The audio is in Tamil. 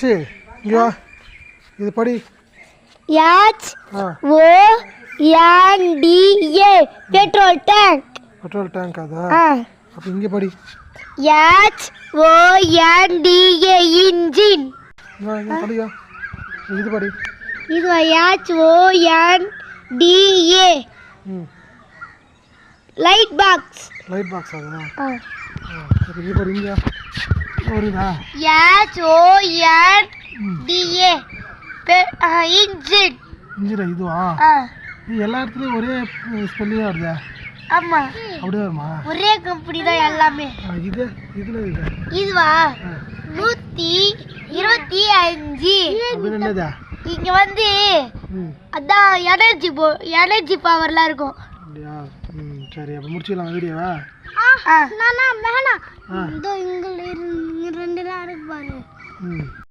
சரி இங்கே இது படி. N D A petrol tank. Petrol tank அதா. அப்போ இங்கே படி. A engine. இங்கே இங்கே படியா இது படி. இது D A. ம். Light box. லைட் பாக்ஸ் அதா. ஆ. சரி இது படி இங்கே வருதா D A pe- ah, engine. இன்ஜிரா இதுவா. இது எல்லா இடத்துலையும் ஒரே ஸ்பெல்லிங் தான் வருதா. ஆமா. அப்படியே வருமா? ஒரே கம்பெனி தான் எல்லாமே. இது இதில் இது. இதுவா நூத்தி இருபத்தி அஞ்சு. என்னதா? இங்க வந்து அதான் எனர்ஜி போ எனர்ஜி பவர்லாம் இருக்கும். அப்படியா? ம் சரி அப்போ முடிச்சுக்கலாம் வீடியோவா. நானா வேணாம். ஆ. இதோ இங்க 嗯。